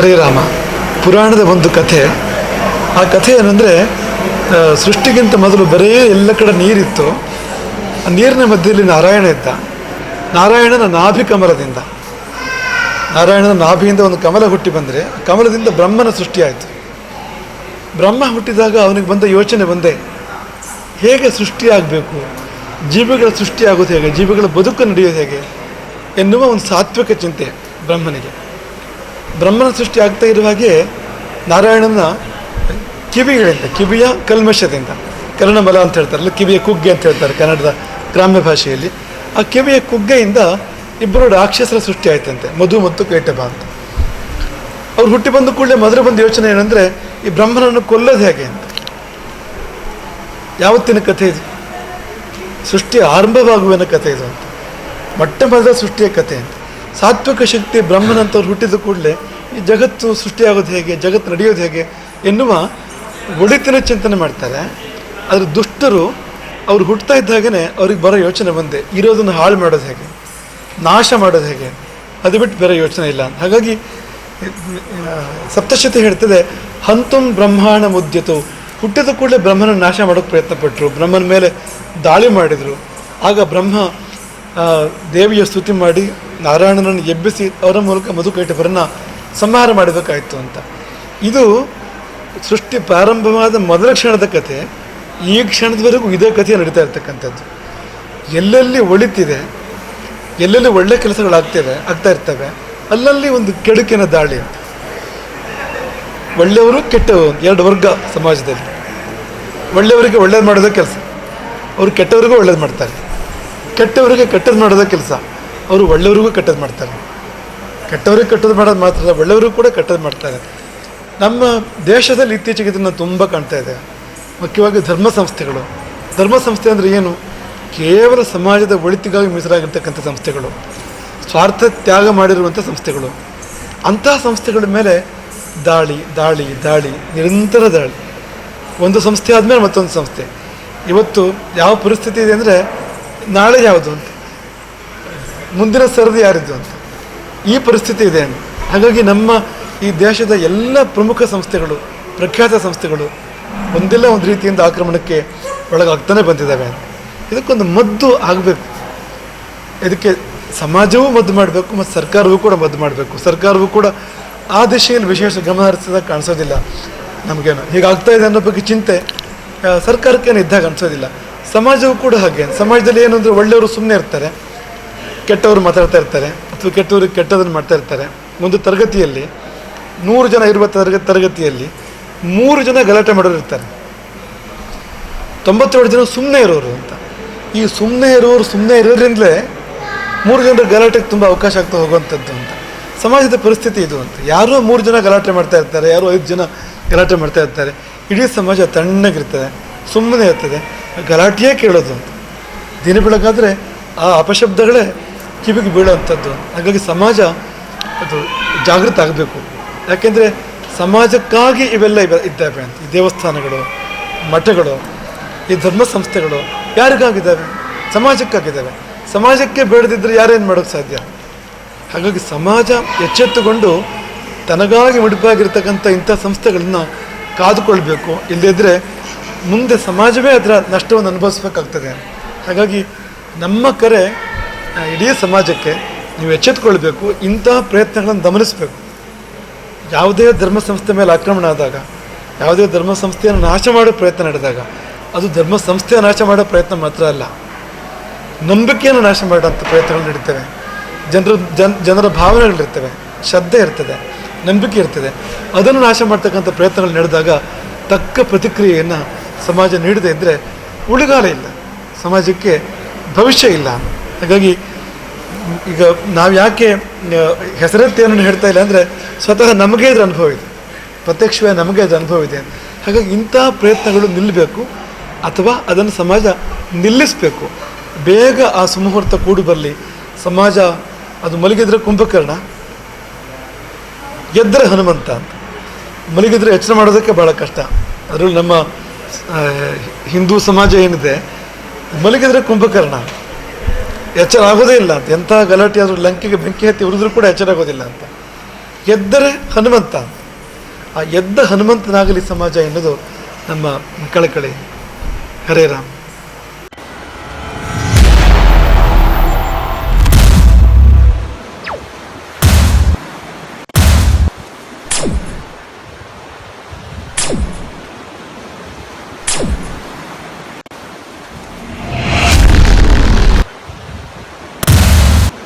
ಹರೇ ರಾಮ. ಪುರಾಣದ ಒಂದು ಕಥೆ. ಆ ಕಥೆ ಏನಂದರೆ ಸೃಷ್ಟಿಗಿಂತ ಮೊದಲು ಬರೀ ಎಲ್ಲ ಕಡೆ ನೀರಿತ್ತು. ಆ ನೀರಿನ ಮಧ್ಯದಲ್ಲಿ ನಾರಾಯಣ ಇದ್ದ. ನಾರಾಯಣನ ನಾಭಿ ಕಮಲದಿಂದ. ನಾರಾಯಣನ ನಾಭಿಯಿಂದ ಒಂದು ಕಮಲ ಹುಟ್ಟಿ ಬಂದರೆ ಕಮಲದಿಂದ ಬ್ರಹ್ಮನ ಸೃಷ್ಟಿಯಾಯಿತು. ಬ್ರಹ್ಮ ಹುಟ್ಟಿದಾಗ ಅವನಿಗೆ ಬಂದ ಯೋಚನೆ ಬಂದೆ ಹೇಗೆ ಸೃಷ್ಟಿಯಾಗಬೇಕು ಜೀವಿಗಳ ಸೃಷ್ಟಿಯಾಗೋದು ಹೇಗೆ? ಜೀವಿಗಳ ಬದುಕು ನಡೆಯೋದು ಹೇಗೆ? ಎನ್ನುವ ಒಂದು ಸಾತ್ವಿಕ ಚಿಂತೆ ಬ್ರಹ್ಮನಿಗೆ. ಬ್ರಹ್ಮನ ಸೃಷ್ಟಿ ಆಗ್ತಾ ಇರುವ ಹಾಗೆ ನಾರಾಯಣನ ಕಿವಿಗಳಿಂದ, ಕಿವಿಯ ಕಲ್ಮಶದಿಂದ ಕರ್ಣಬಲ ಅಂತ ಹೇಳ್ತಾರಲ್ಲ, ಕಿವಿಯ ಕುಗ್ಗೆ ಅಂತ ಹೇಳ್ತಾರೆ ಕನ್ನಡದ ಗ್ರಾಮ್ಯ ಭಾಷೆಯಲ್ಲಿ. ಆ ಕಿವಿಯ ಕುಗ್ಗೆಯಿಂದ ಇಬ್ಬರು ರಾಕ್ಷಸರ ಸೃಷ್ಟಿ ಆಯ್ತಂತೆ, ಮಧು ಮತ್ತು ಕೇಟಬ ಅಂತ. ಅವ್ರು ಹುಟ್ಟಿ ಬಂದ ಕೂಡಲೇ ಮೊದಲು ಬಂದ ಯೋಚನೆ ಏನಂದರೆ, ಈ ಬ್ರಹ್ಮನನ್ನು ಕೊಲ್ಲೋದು ಹೇಗೆ ಅಂತ. ಯಾವತ್ತಿನ ಕಥೆ ಇದು? ಸೃಷ್ಟಿ ಆರಂಭವಾಗುವಿನ ಕಥೆ ಇದು ಅಂತ. ಮೊಟ್ಟ ಮೊದಲ ಸೃಷ್ಟಿಯ ಕಥೆ ಅಂತ. ಸಾತ್ವಿಕ ಶಕ್ತಿ ಬ್ರಹ್ಮನಂತವ್ರು ಹುಟ್ಟಿದ ಕೂಡಲೇ ಈ ಜಗತ್ತು ಸೃಷ್ಟಿಯಾಗೋದು ಹೇಗೆ, ಜಗತ್ತು ನಡೆಯೋದು ಹೇಗೆ ಎನ್ನುವ ಒಳಿತಿನ ಚಿಂತನೆ ಮಾಡ್ತಾರೆ. ಆದರೆ ದುಷ್ಟರು ಅವ್ರು ಹುಟ್ತಾ ಇದ್ದಾಗೆ ಅವ್ರಿಗೆ ಬರೋ ಯೋಚನೆ ಬಂದೆ, ಇರೋದನ್ನು ಹಾಳು ಮಾಡೋದು ಹೇಗೆ, ನಾಶ ಮಾಡೋದು ಹೇಗೆ, ಅದು ಬಿಟ್ಟು ಬೇರೆ ಯೋಚನೆ ಇಲ್ಲ. ಹಾಗಾಗಿ, ಸಪ್ತಶತಿ ಹೇಳ್ತದೆ, ಹಂತುಂ ಬ್ರಹ್ಮಾಂಡ ಮುದ್ಯತು. ಹುಟ್ಟಿದ ಕೂಡಲೇ ಬ್ರಹ್ಮನ ನಾಶ ಮಾಡೋಕ್ಕೆ ಪ್ರಯತ್ನ ಪಟ್ಟರು ಬ್ರಹ್ಮನ ಮೇಲೆ ದಾಳಿ ಮಾಡಿದರು. ಆಗ ಬ್ರಹ್ಮ ದೇವಿಯ ಸ್ತುತಿ ಮಾಡಿ ನಾರಾಯಣನನ್ನು ಎಬ್ಬಿಸಿ ಅವರ ಮೂಲಕ ಮಧುಕೈಟಭರನ್ನ ಸಂಹಾರ ಮಾಡಬೇಕಾಯಿತು ಅಂತ. ಇದು ಸೃಷ್ಟಿ ಪ್ರಾರಂಭವಾದ ಮೊದಲ ಕ್ಷಣದ ಕಥೆ ಈ ಕ್ಷಣದವರೆಗೂ ಇದೇ ಕಥೆ ನಡೀತಾ ಇರ್ತಕ್ಕಂಥದ್ದು. ಎಲ್ಲೆಲ್ಲಿ ಒಳಿತಿದೆ, ಎಲ್ಲೆಲ್ಲಿ ಒಳ್ಳೆ ಕೆಲಸಗಳಾಗ್ತವೆ, ಆಗ್ತಾ ಇರ್ತವೆ, ಅಲ್ಲಲ್ಲಿ ಒಂದು ಕೆಡುಕಿನ ದಾಳಿ ಅಂತ. ಒಳ್ಳೆಯವರು ಕೆಟ್ಟವರು ಎರಡು ವರ್ಗ ಸಮಾಜದಲ್ಲಿ. ಒಳ್ಳೆಯವರಿಗೆ ಒಳ್ಳೇದು ಮಾಡೋದೇ ಕೆಲಸ, ಅವರು ಕೆಟ್ಟವರಿಗೂ ಒಳ್ಳೇದು ಮಾಡ್ತಾರೆ. ಕೆಟ್ಟವರಿಗೆ ಕೆಟ್ಟದ್ದು ಮಾಡೋದೇ ಕೆಲಸ. ಅವರು ಒಳ್ಳೆಯವ್ರಿಗೂ ಕೆಟ್ಟದ್ದು ಮಾಡ್ತಾರೆ. ಕೆಟ್ಟವ್ರಿಗೆ ಕೆಟ್ಟದ್ದು ಮಾಡೋದು ಮಾತ್ರ ಅಲ್ಲ, ಕೂಡ ಕೆಟ್ಟದ್ದು ಮಾಡ್ತಾರೆ. ನಮ್ಮ ದೇಶದಲ್ಲಿ ಇತ್ತೀಚೆಗೆ ಇದನ್ನು ತುಂಬ ಕಾಣ್ತಾ ಇದೆ. ಮುಖ್ಯವಾಗಿ ಧರ್ಮ ಸಂಸ್ಥೆಗಳು ಧರ್ಮ ಸಂಸ್ಥೆ ಅಂದರೆ ಏನು? ಕೇವಲ ಸಮಾಜದ ಒಳಿತಿಗಾಗಿ ಮೀಸಲಾಗಿರ್ತಕ್ಕಂಥ ಸಂಸ್ಥೆಗಳು. ಸ್ವಾರ್ಥ ತ್ಯಾಗ ಮಾಡಿರುವಂಥ ಸಂಸ್ಥೆಗಳು. ಅಂತಹ ಸಂಸ್ಥೆಗಳ ಮೇಲೆ ದಾಳಿ ದಾಳಿ ದಾಳಿ ನಿರಂತರ ದಾಳಿ. ಒಂದು ಸಂಸ್ಥೆ ಆದಮೇಲೆ ಮತ್ತೊಂದು ಸಂಸ್ಥೆ. ಇವತ್ತು ಯಾವ ಪರಿಸ್ಥಿತಿ ಇದೆ ಅಂದರೆ ನಾಳೆ ಯಾವುದು ಅಂತ? ಮುಂದಿನ ಸರದಿ ಯಾರಿದ್ದು ಅಂತ. ಈ ಪರಿಸ್ಥಿತಿ ಇದೆ ಹಾಗಾಗಿ ನಮ್ಮ ಈ ದೇಶದ ಎಲ್ಲ ಪ್ರಮುಖ ಸಂಸ್ಥೆಗಳು, ಪ್ರಖ್ಯಾತ ಸಂಸ್ಥೆಗಳು ಒಂದಿಲ್ಲ ಒಂದು ರೀತಿಯಿಂದ ಆಕ್ರಮಣಕ್ಕೆ ಒಳಗಾಗ್ತಾನೆ ಬಂದಿದ್ದಾವೆ ಇದಕ್ಕೊಂದು ಮದ್ದು ಆಗಬೇಕು. ಇದಕ್ಕೆ ಸಮಾಜವೂ ಮದ್ದು ಮಾಡಬೇಕು ಮತ್ತು ಸರ್ಕಾರವೂ ಕೂಡ ಮದ್ದು ಮಾಡಬೇಕು. ಸರ್ಕಾರವೂ ಕೂಡ ಆ ದಿಶೆಯಲ್ಲಿ ವಿಶೇಷ ಗಮನ ಹರಿಸಿದಾಗ ಕಾಣಿಸೋದಿಲ್ಲ ನಮಗೇನು. ಹೀಗಾಗ್ತಾ ಇದೆ ಅನ್ನೋ ಬಗ್ಗೆ ಚಿಂತೆ ಸರ್ಕಾರಕ್ಕೇನು ಇದ್ದಾಗ ಅನಿಸೋದಿಲ್ಲ. ಸಮಾಜವೂ ಕೂಡ ಹಾಗೆ. ಸಮಾಜದಲ್ಲಿ ಏನಂದರೆ ಒಳ್ಳೆಯವರು ಸುಮ್ಮನೆ ಇರ್ತಾರೆ. ಕೆಟ್ಟವರು ಮಾತಾಡ್ತಾ ಇರ್ತಾರೆ ಅಥವಾ ಕೆಟ್ಟವರು ಕೆಟ್ಟದನ್ನು ಮಾಡ್ತಾ ಇರ್ತಾರೆ. ಒಂದು ತರಗತಿಯಲ್ಲಿ, ನೂರು ಜನ ಇರುವ ತರಗ, ತರಗತಿಯಲ್ಲಿ ಮೂರು ಜನ ಗಲಾಟೆ ಮಾಡೋರು ಇರ್ತಾರೆ. ತೊಂಬತ್ತೇಳು ಜನ ಸುಮ್ಮನೆ ಇರೋರು ಅಂತ. ಈ ಸುಮ್ಮನೆ ಇರೋರು ಸುಮ್ಮನೆ ಇರೋದ್ರಿಂದಲೇ ಮೂರು ಜನರ ಗಲಾಟೆಗೆ ತುಂಬ ಅವಕಾಶ ಆಗ್ತಾ ಹೋಗುವಂಥದ್ದು ಅಂತ. ಸಮಾಜದ ಪರಿಸ್ಥಿತಿ ಇದು ಅಂತ. ಯಾರೋ ಮೂರು ಜನ ಗಲಾಟೆ ಮಾಡ್ತಾ ಇರ್ತಾರೆ, ಯಾರೋ ಐದು ಜನ ಗಲಾಟೆ ಮಾಡ್ತಾ ಇರ್ತಾರೆ. ಇಡೀ ಸಮಾಜ ತಣ್ಣಗಿರ್ತದೆ ಸುಮ್ಮನೆ ಇರ್ತದೆ. ಗಲಾಟೆಯೇ ಕೇಳೋದು ಅಂತ. ದಿನ ಬೆಳಗಾದರೆ ಆ ಅಪಶಬ್ದಗಳೇ ಕಿವಿಗೆ ಬೀಳುವಂಥದ್ದು. ಹಾಗಾಗಿ ಸಮಾಜ ಅದು ಜಾಗೃತ ಆಗಬೇಕು. ಯಾಕೆಂದರೆ ಸಮಾಜಕ್ಕಾಗಿ ಇವೆಲ್ಲ ಇವೆ, ಇದ್ದಾವೆ ಅಂತ. ಈ ದೇವಸ್ಥಾನಗಳು, ಮಠಗಳು, ಈ ಧರ್ಮ ಸಂಸ್ಥೆಗಳು ಯಾರಿಗಾಗಿದ್ದಾವೆ? ಸಮಾಜಕ್ಕಾಗಿದ್ದಾವೆ. ಸಮಾಜಕ್ಕೆ ಬೇಡದಿದ್ದರೆ ಯಾರೇನು ಮಾಡೋಕ್ಕೆ ಸಾಧ್ಯ? ಹಾಗಾಗಿ ಸಮಾಜ ಎಚ್ಚೆತ್ತುಕೊಂಡು ತನಗಾಗಿ ಮುಡಿಪಾಗಿರ್ತಕ್ಕಂಥ ಇಂಥ ಸಂಸ್ಥೆಗಳನ್ನ ಕಾದುಕೊಳ್ಬೇಕು. ಇಲ್ಲದಿದ್ದರೆ ಮುಂದೆ ಸಮಾಜವೇ ಅದರ ನಷ್ಟವನ್ನು ಅನುಭವಿಸ್ಬೇಕಾಗ್ತದೆ. ಹಾಗಾಗಿ ನಮ್ಮ ಕರೆ ಇಡೀ ಸಮಾಜಕ್ಕೆ ನೀವು ಎಚ್ಚೆತ್ತುಕೊಳ್ಬೇಕು ಇಂತಹ ಪ್ರಯತ್ನಗಳನ್ನು ಗಮನಿಸಬೇಕು. ಯಾವುದೇ ಧರ್ಮ ಸಂಸ್ಥೆ ಮೇಲೆ ಆಕ್ರಮಣ ಆದಾಗ, ಯಾವುದೇ ಧರ್ಮ ಸಂಸ್ಥೆಯನ್ನು ನಾಶ ಮಾಡೋ ಪ್ರಯತ್ನ ನಡೆದಾಗ, ಅದು ಧರ್ಮ ಸಂಸ್ಥೆಯ ನಾಶ ಮಾಡೋ ಪ್ರಯತ್ನ ಮಾತ್ರ ಅಲ್ಲ. ನಂಬಿಕೆಯನ್ನು ನಾಶ ಮಾಡೋಂಥ ಪ್ರಯತ್ನಗಳು ನಡೀತವೆ. ಜನರ, ಜನ, ಜನರ ಭಾವನೆಗಳಿರ್ತವೆ ಶ್ರದ್ಧೆ ಇರ್ತದೆ. ನಂಬಿಕೆ ಇರ್ತದೆ. ಅದನ್ನು ನಾಶ ಮಾಡ್ತಕ್ಕಂಥ ಪ್ರಯತ್ನಗಳು ನಡೆದಾಗ ತಕ್ಕ ಪ್ರತಿಕ್ರಿಯೆಯನ್ನು ಸಮಾಜ ನೀಡದೇ ಇದ್ದರೆ ಉಳಿಗಾಲ ಇಲ್ಲ. ಸಮಾಜಕ್ಕೆ ಭವಿಷ್ಯ ಇಲ್ಲ. ಹಾಗಾಗಿ ಈಗ ನಾವು ಯಾಕೆ ಹೆಸರೆತ್ತೇನನ್ನು ಹೇಳ್ತಾ ಇಲ್ಲ ಅಂದರೆ ಸ್ವತಃ ನಮಗೆ ಇದ್ರ ಅನುಭವ ಇದೆ. ಪ್ರತ್ಯಕ್ಷವೇ ನಮಗೆ ಅದು ಅನುಭವ ಇದೆ. ಹಾಗಾಗಿ ಇಂಥ ಪ್ರಯತ್ನಗಳು ನಿಲ್ಲಬೇಕು ಅಥವಾ ಅದನ್ನು ಸಮಾಜ ನಿಲ್ಲಿಸಬೇಕು. ಬೇಗ ಆ ಸುಮುಹೂರ್ತ ಕೂಡಿ ಬರಲಿ. ಸಮಾಜ ಅದು ಮಲಗಿದ್ರೆ ಕುಂಭಕರ್ಣ ಎದ್ದರೆ ಹನುಮಂತ ಅಂತ. ಮಲಗಿದ್ರೆ ಎಚ್ಚರ ಮಾಡೋದಕ್ಕೆ ಭಾಳ ಕಷ್ಟ. ಅದರಲ್ಲಿ ನಮ್ಮ ಹಿಂದೂ ಸಮಾಜ ಏನಿದೆ, ಮಲಗಿದ್ರೆ ಕುಂಭಕರ್ಣ. ಎಚ್ಚರ ಆಗೋದೇ ಇಲ್ಲ ಅಂತ. ಎಂಥ ಗಲಾಟೆ ಆದರೂ ಲಂಕೆಗೆ ಬೆಂಕಿ ಹತ್ತಿ ಉರಿದ್ರೂ ಕೂಡ ಎಚ್ಚರ ಆಗೋದಿಲ್ಲ ಅಂತ. ಎದ್ದರೆ ಹನುಮಂತ. ಆ ಎದ್ದ ಹನುಮಂತನಾಗಲಿ ಸಮಾಜ ಎನ್ನುವುದು ನಮ್ಮ ಕಳಕಳಿ ಹರೇ ರಾಮ್.